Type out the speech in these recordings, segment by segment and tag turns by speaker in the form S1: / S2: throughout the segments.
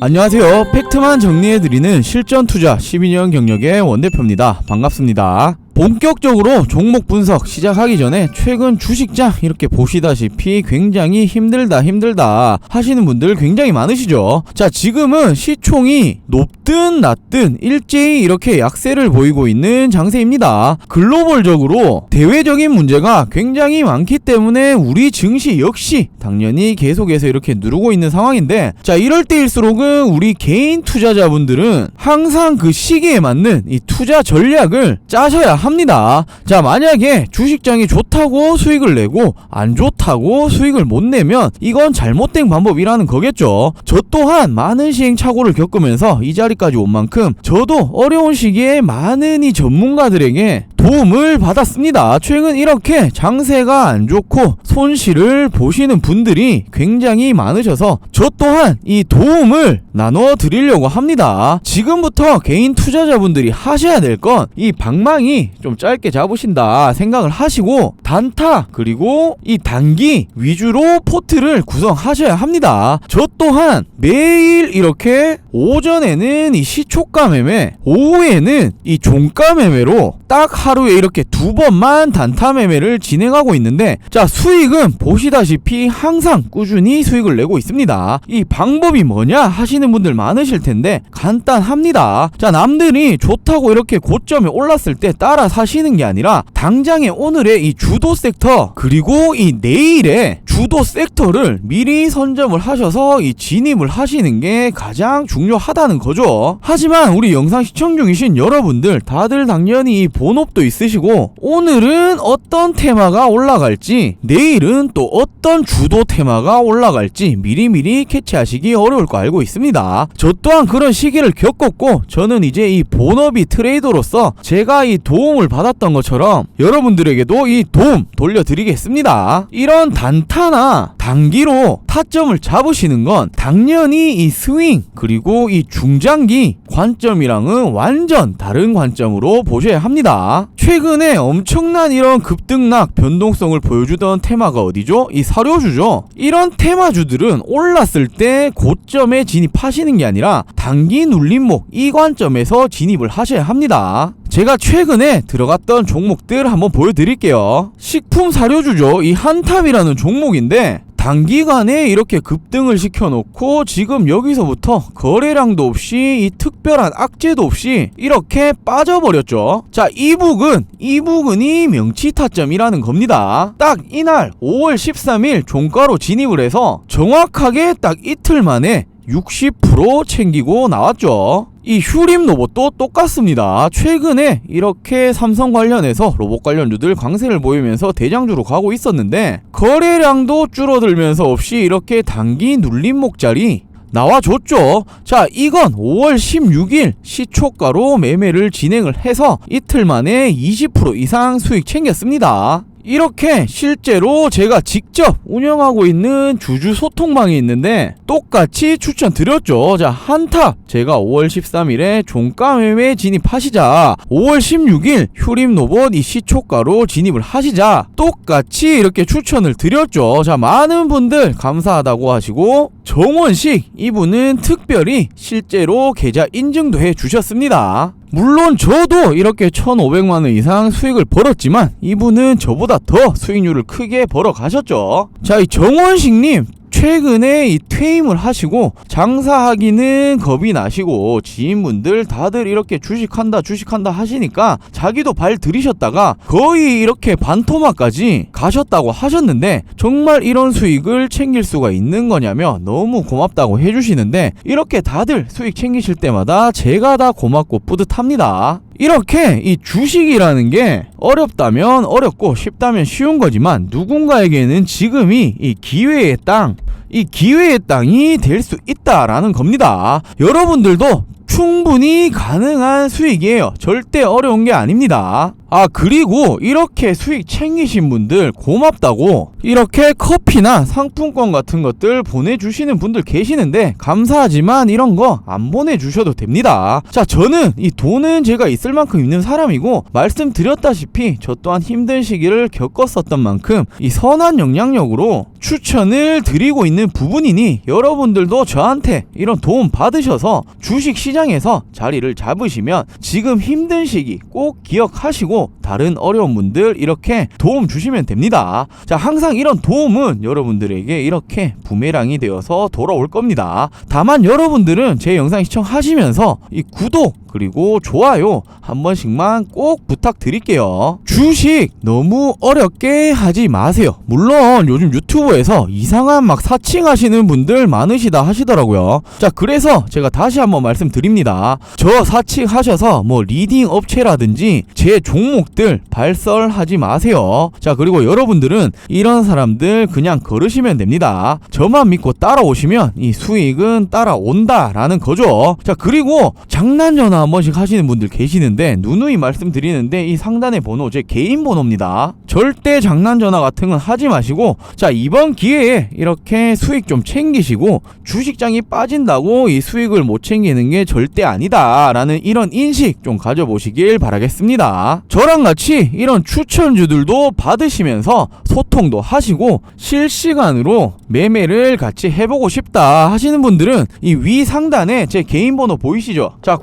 S1: 안녕하세요. 팩트만 정리해드리는 실전 투자 12년 경력의 원대표입니다. 반갑습니다. 본격적으로 종목 분석 시작하기 전에 최근 주식장 이렇게 보시다시피 굉장히 힘들다 힘들다 하시는 분들 굉장히 많으시죠. 자, 지금은 시총이 높든 낮든 일제히 이렇게 약세를 보이고 있는 장세입니다. 글로벌적으로 대외적인 문제가 굉장히 많기 때문에 우리 증시 역시 당연히 계속해서 이렇게 누르고 있는 상황인데 자, 이럴 때일수록은 우리 개인 투자자분들은 항상 그 시기에 맞는 이 투자 전략을 짜셔야 합니다. 자, 만약에 주식장이 좋다고 수익을 내고 안 좋다고 수익을 못 내면 이건 잘못된 방법이라는 거겠죠. 저 또한 많은 시행착오를 겪으면서 이 자리까지 온 만큼 저도 어려운 시기에 많은 이 전문가들에게 도움을 받았습니다. 최근 이렇게 장세가 안 좋고 손실을 보시는 분들이 굉장히 많으셔서 저 또한 이 도움을 나눠 드리려고 합니다. 지금부터 개인 투자자분들이 하셔야 될 건 이 방망이 좀 짧게 잡으신다 생각을 하시고 단타 그리고 이 단기 위주로 포트를 구성하셔야 합니다. 저 또한 매일 이렇게 오전에는 이 시초가 매매, 오후에는 이 종가 매매로 딱 하루에 이렇게 두 번만 단타 매매를 진행하고 있는데 자 수익은 보시다시피 항상 꾸준히 수익을 내고 있습니다. 이 방법이 뭐냐 하시는 분들 많으실 텐데 간단합니다. 자 남들이 좋다고 이렇게 고점에 올랐을 때 따라 사시는 게 아니라 당장의 오늘의 이 주도 섹터 그리고 이 내일의 주도 섹터를 미리 선점을 하셔서 이 진입을 하시는 게 가장 중요하다는 거죠. 하지만 우리 영상 시청 중이신 여러분들 다들 당연히 이 본업도 있으시고 오늘은 어떤 테마가 올라갈지 내일은 또 어떤 주도 테마가 올라갈지 미리미리 캐치하시기 어려울 거 알고 있습니다. 저 또한 그런 시기를 겪었고 저는 이제 이 본업이 트레이더로서 제가 이 도움을 받았던 것처럼 여러분들에게도 이 도움 돌려드리겠습니다. 이런 단타 나 단기로 타점을 잡으시는 건 당연히 이 스윙 그리고 이 중장기 관점이랑은 완전 다른 관점으로 보셔야 합니다. 최근에 엄청난 이런 급등락 변동성을 보여주던 테마가 어디죠? 이 사료주죠. 이런 테마주들은 올랐을 때 고점에 진입하시는 게 아니라 단기 눌림목 이 관점에서 진입을 하셔야 합니다. 제가 최근에 들어갔던 종목들 한번 보여드릴게요. 식품 사료주죠. 이 한탑이라는 종목인데 단기간에 이렇게 급등을 시켜놓고 지금 여기서부터 거래량도 없이 이 특별한 악재도 없이 이렇게 빠져버렸죠. 자, 이 부근, 이 부근이 명치 타점이라는 겁니다. 딱 이날 5월 13일 종가로 진입을 해서 정확하게 딱 이틀 만에 60% 챙기고 나왔죠. 이 휴림 로봇도 똑같습니다. 최근에 이렇게 삼성 관련해서 로봇 관련주들 강세를 보이면서 대장주로 가고 있었는데 거래량도 줄어들면서 없이 이렇게 단기 눌림목 자리 나와줬죠. 자, 이건 5월 16일 시초가로 매매를 진행을 해서 이틀 만에 20% 이상 수익 챙겼습니다. 이렇게 실제로 제가 직접 운영하고 있는 주주 소통방이 있는데 똑같이 추천드렸죠. 자, 한탑 제가 5월 13일에 종가 매매 진입하시자 5월 16일 휴림 로봇 이 시초가로 진입을 하시자 똑같이 이렇게 추천을 드렸죠. 자, 많은 분들 감사하다고 하시고 정원식 이분은 특별히 실제로 계좌 인증도 해 주셨습니다. 물론 저도 이렇게 1,500만원 이상 수익을 벌었지만 이분은 저보다 더 수익률을 크게 벌어 가셨죠. 자, 이 정원식님 최근에 이 퇴임을 하시고 장사하기는 겁이 나시고 지인분들 다들 이렇게 주식한다 주식한다 하시니까 자기도 발 들이셨다가 거의 이렇게 반토막까지 가셨다고 하셨는데 정말 이런 수익을 챙길 수가 있는 거냐며 너무 고맙다고 해주시는데 이렇게 다들 수익 챙기실 때마다 제가 다 고맙고 뿌듯합니다. 이렇게 이 주식이라는 게 어렵다면 어렵고 쉽다면 쉬운 거지만 누군가에게는 지금이 이 기회의 땅, 이 기회의 땅이 될 수 있다라는 겁니다. 여러분들도 충분히 가능한 수익이에요. 절대 어려운 게 아닙니다. 아 그리고 이렇게 수익 챙기신 분들 고맙다고 이렇게 커피나 상품권 같은 것들 보내주시는 분들 계시는데 감사하지만 이런 거 안 보내주셔도 됩니다. 자 저는 이 돈은 제가 있을 만큼 있는 사람이고 말씀드렸다시피 저 또한 힘든 시기를 겪었었던 만큼 이 선한 영향력으로 추천을 드리고 있는 부분이니 여러분들도 저한테 이런 도움 받으셔서 주식 시장에서 자리를 잡으시면 지금 힘든 시기 꼭 기억하시고 다른 어려운 분들 이렇게 도움 주시면 됩니다. 자, 항상 이런 도움은 여러분들에게 이렇게 부메랑이 되어서 돌아올 겁니다. 다만 여러분들은 제 영상 시청하시면서 이 구독 그리고 좋아요 한 번씩만 꼭 부탁드릴게요. 주식 너무 어렵게 하지 마세요. 물론 요즘 유튜브에서 이상한 막 사칭하시는 분들 많으시다 하시더라고요. 자, 그래서 제가 다시 한번 말씀드립니다. 저 사칭하셔서 뭐 리딩 업체라든지 제 종목들 발설하지 마세요. 자, 그리고 여러분들은 이런 사람들 그냥 걸으시면 됩니다. 저만 믿고 따라오시면 이 수익은 따라온다라는 거죠. 자, 그리고 장난 전화 한 번씩 하시는 분들 계시는데 누누이 말씀드리는데 이 상단의 번호 제 개인 번호입니다. 절대 장난 전화 같은 건 하지 마시고 자, 이번 기회에 이렇게 수익 좀 챙기시고 주식장이 빠진다고 이 수익을 못 챙기는 게 절대 아니다 라는 이런 인식 좀 가져보시길 바라겠습니다. 저랑 같이 이런 추천주들도 받으시면서 소통도 하시고 실시간으로 매매를 같이 해보고 싶다 하시는 분들은 이 위 상단에 제 개인 번호 보이시죠? 자,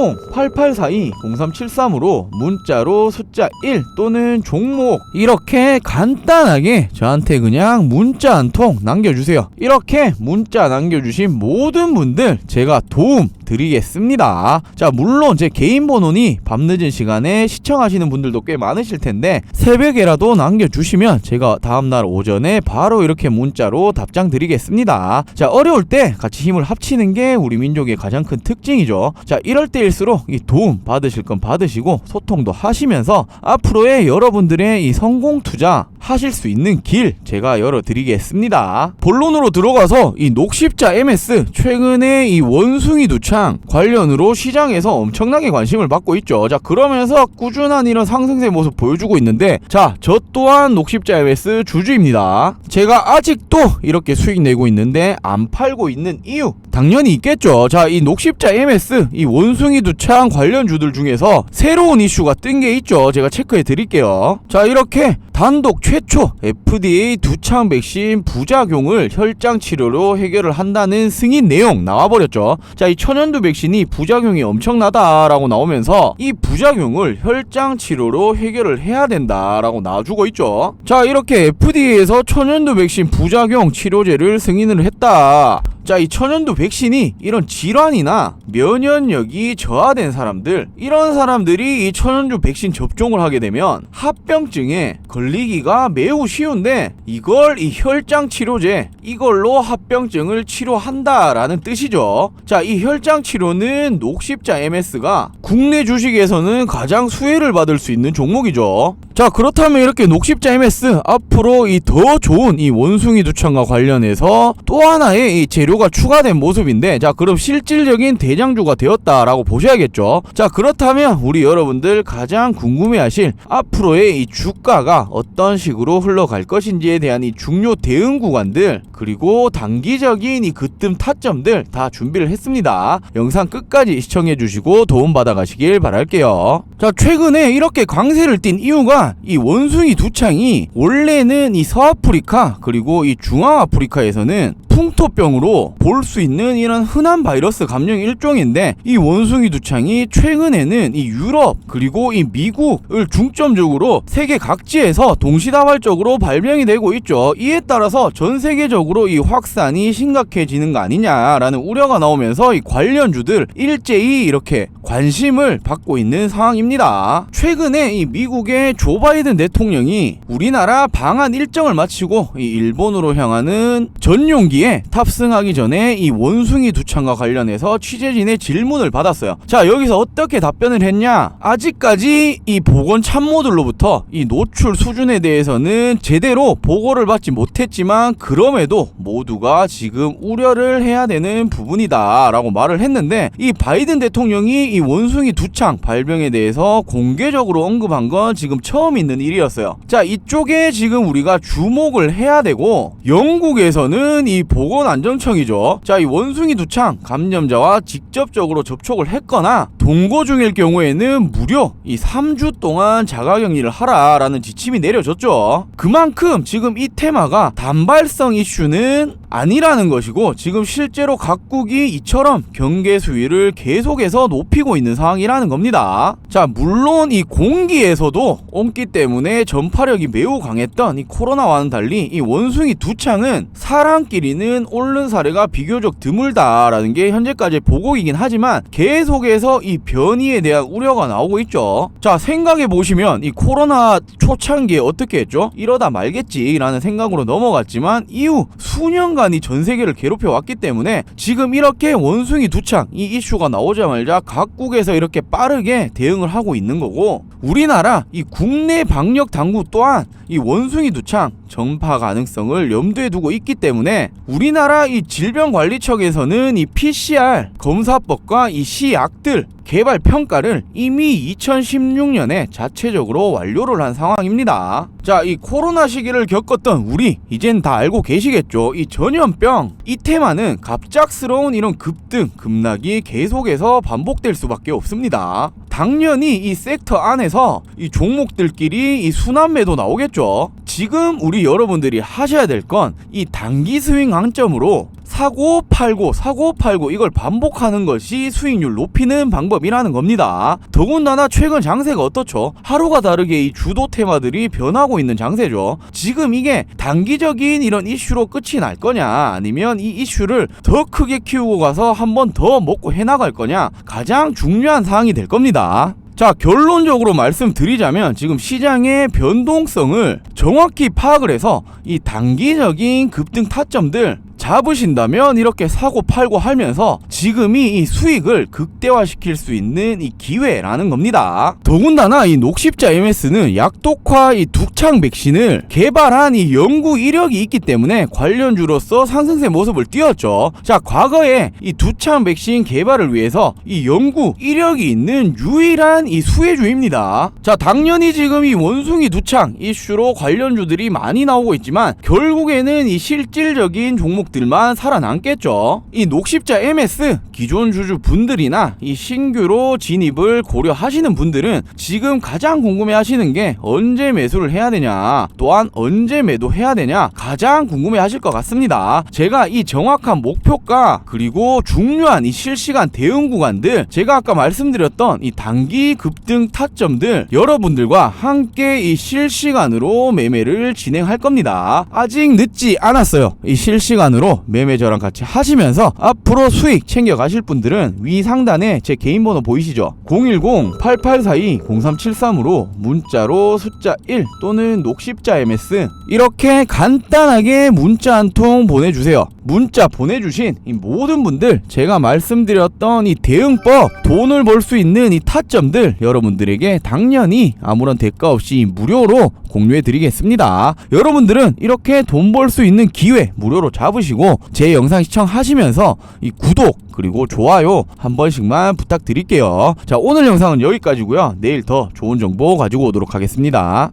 S1: 010-8842-0373으로 문자로 숫자 1 또는 종목 이렇게 간단하게 저한테 그냥 문자 한 통 남겨주세요. 이렇게 문자 남겨주신 모든 분들 제가 도움 드리겠습니다. 자, 물론 제 개인 번호니 밤늦은 시간에 시청하시는 분들도 꽤 많으실 텐데 새벽에라도 남겨주시면 제가 다음날 오전에 바로 이렇게 문자로 답장 드리겠습니다. 자, 어려울 때 같이 힘을 합치는 게 우리 민족의 가장 큰 특징이죠. 자, 이럴 때일수록 이 도움 받으실 건 받으시고 소통도 하시면서 앞으로의 여러분들의 이 성공 투자 하실 수 있는 길 제가 열어드리겠습니다. 본론으로 들어가서 이 녹십자 MS 최근에 이 원숭이 두창 관련으로 시장에서 엄청나게 관심을 받고 있죠. 자 그러면서 꾸준한 이런 상승세 모습 보여주고 있는데 자 저 또한 녹십자 MS 주주입니다. 제가 아직도 이렇게 수익 내고 있는데 안 팔고 있는 이유 당연히 있겠죠. 자 이 녹십자 MS 이 원숭이 두창 관련주들 중에서 새로운 이슈가 뜬 게 있죠. 제가 체크해 드릴게요. 자 이렇게 단독 최초 FDA 두창 백신 부작용을 혈장 치료로 해결을 한다는 승인 내용 나와버렸죠. 자, 이 천연두 백신이 부작용이 엄청나다라고 나오면서 이 부작용을 혈장 치료로 해결을 해야 된다라고 나와주고 있죠. 자, 이렇게 FDA에서 천연두 백신 부작용 치료제를 승인을 했다. 자, 이 천연두 백신이 이런 질환이나 면역력이 저하된 사람들, 이런 사람들이 이 천연두 백신 접종을 하게 되면 합병증에 걸리기가 매우 쉬운데 이걸 이 혈장 치료제, 이걸로 합병증을 치료한다라는 뜻이죠. 자, 이 혈장 치료는 녹십자 MS가 국내 주식에서는 가장 수혜를 받을 수 있는 종목이죠. 자, 그렇다면 이렇게 녹십자 MS 앞으로 이 더 좋은 이 원숭이 두창과 관련해서 또 하나의 이 재료 가 추가된 모습인데 자, 그럼 실질적인 대장주가 되었다라고 보셔야겠죠. 자, 그렇다면 우리 여러분들 가장 궁금해하실 앞으로의 이 주가가 어떤 식으로 흘러갈 것인지에 대한 이 중요 대응 구간들 그리고 단기적인 이 그뜸 타점들 다 준비를 했습니다. 영상 끝까지 시청해 주시고 도움 받아 가시길 바랄게요. 자, 최근에 이렇게 강세를 띈 이유가 이 원숭이 두 창이 원래는 이 서아프리카 그리고 이 중앙아프리카에서는 풍토병으로 볼 수 있는 이런 흔한 바이러스 감염 일종인데 이 원숭이 두창이 최근에는 이 유럽 그리고 이 미국을 중점적으로 세계 각지에서 동시다발적으로 발병이 되고 있죠. 이에 따라서 전 세계적으로 이 확산이 심각해지는 거 아니냐라는 우려가 나오면서 이 관련주들 일제히 이렇게 관심을 받고 있는 상황입니다. 최근에 이 미국의 조 바이든 대통령이 우리나라 방한 일정을 마치고 이 일본으로 향하는 전용기에 시장에 탑승하기 전에 이 원숭이 두창과 관련해서 취재진의 질문을 받았어요. 자, 여기서 어떻게 답변을 했냐? 아직까지 이 보건 참모들로부터 이 노출 수준에 대해서는 제대로 보고를 받지 못했지만 그럼에도 모두가 지금 우려를 해야 되는 부분이다라고 말을 했는데 이 바이든 대통령이 이 원숭이 두창 발병에 대해서 공개적으로 언급한 건 지금 처음 있는 일이었어요. 자, 이쪽에 지금 우리가 주목을 해야 되고 영국에서는 이 보건안전청이죠. 자, 이 원숭이 두창 감염자와 직접적으로 접촉을 했거나 동거 중일 경우에는 무려 이 3주 동안 자가격리를 하라라는 지침이 내려졌죠. 그만큼 지금 이 테마가 단발성 이슈는 아니라는 것이고 지금 실제로 각국이 이처럼 경계 수위를 계속해서 높이고 있는 상황이라는 겁니다. 자, 물론 이 공기에서도 옮기 때문에 전파력이 매우 강했던 이 코로나와는 달리 이 원숭이 두창은 사람끼리는 옮는 사례가 비교적 드물다라는 게 현재까지 보고이긴 하지만 계속해서 이 변이에 대한 우려가 나오고 있죠. 자, 생각해 보시면 이 코로나 초창기에 어떻게 했죠? 이러다 말겠지라는 생각으로 넘어갔지만 이후 수년간 이 전 세계를 괴롭혀 왔기 때문에 지금 이렇게 원숭이 두창 이 이슈가 나오자마자 각국에서 이렇게 빠르게 대응을 하고 있는 거고 우리나라 이 국내 방역 당국 또한 이 원숭이 두창 전파 가능성을 염두에 두고 있기 때문에 우리나라 이 질병관리청에서는 이 PCR 검사법과 이 시약들 개발 평가를 이미 2016년에 자체적으로 완료를 한 상황입니다. 자, 이 코로나 시기를 겪었던 우리 이젠 다 알고 계시겠죠. 이 전염병 이 테마는 갑작스러운 이런 급등 급락이 계속해서 반복될 수밖에 없습니다. 당연히 이 섹터 안에서 이 종목들끼리 이 순환매도 나오겠죠. 지금 우리 여러분들이 하셔야 될 건 이 단기 스윙 관점으로 사고 팔고 사고 팔고 이걸 반복하는 것이 수익률 높이는 방법이라는 겁니다. 더군다나 최근 장세가 어떻죠? 하루가 다르게 이 주도 테마들이 변하고 있는 장세죠. 지금 이게 단기적인 이런 이슈로 끝이 날 거냐 아니면 이 이슈를 더 크게 키우고 가서 한 번 더 먹고 해나갈 거냐 가장 중요한 사항이 될 겁니다. 자 결론적으로 말씀드리자면 지금 시장의 변동성을 정확히 파악을 해서 이 단기적인 급등 타점들 잡으신다면 이렇게 사고 팔고 하면서 지금이 이 수익을 극대화시킬 수 있는 이 기회라는 겁니다. 더군다나 이 녹십자 MS는 약독화 이 두창 백신을 개발한 이 연구 이력이 있기 때문에 관련주로서 상승세 모습을 띄었죠. 자, 과거에 이 두창 백신 개발을 위해서 이 연구 이력이 있는 유일한 이 수혜주입니다. 자, 당연히 지금 이 원숭이 두창 이슈로 관련주들이 많이 나오고 있지만 결국에는 이 실질적인 종목 들만 살아남겠죠. 이 녹십자 MS 기존 주주 분들이나 이 신규로 진입을 고려하시는 분들은 지금 가장 궁금해 하시는 게 언제 매수를 해야 되냐, 또한 언제 매도해야 되냐 가장 궁금해 하실 것 같습니다. 제가 이 정확한 목표가 그리고 중요한 이 실시간 대응 구간들 제가 아까 말씀드렸던 이 단기 급등 타점들 여러분들과 함께 이 실시간으로 매매를 진행할 겁니다. 아직 늦지 않았어요. 이 실시간 으로 매매 저랑 같이 하시면서 앞으로 수익 챙겨 가실 분들은 위 상단에 제 개인 번호 보이시죠? 010-8842-0373으로 문자로 숫자 1 또는 녹십자 MS 이렇게 간단하게 문자 한 통 보내주세요. 문자 보내주신 이 모든 분들 제가 말씀드렸던 이 대응법 돈을 벌 수 있는 이 타점들 여러분들에게 당연히 아무런 대가 없이 무료로 공유해 드리겠습니다. 여러분들은 이렇게 돈 벌 수 있는 기회 무료로 잡으시고 제 영상 시청하시면서 이 구독 그리고 좋아요 한 번씩만 부탁드릴게요. 자 오늘 영상은 여기까지고요. 내일 더 좋은 정보 가지고 오도록 하겠습니다.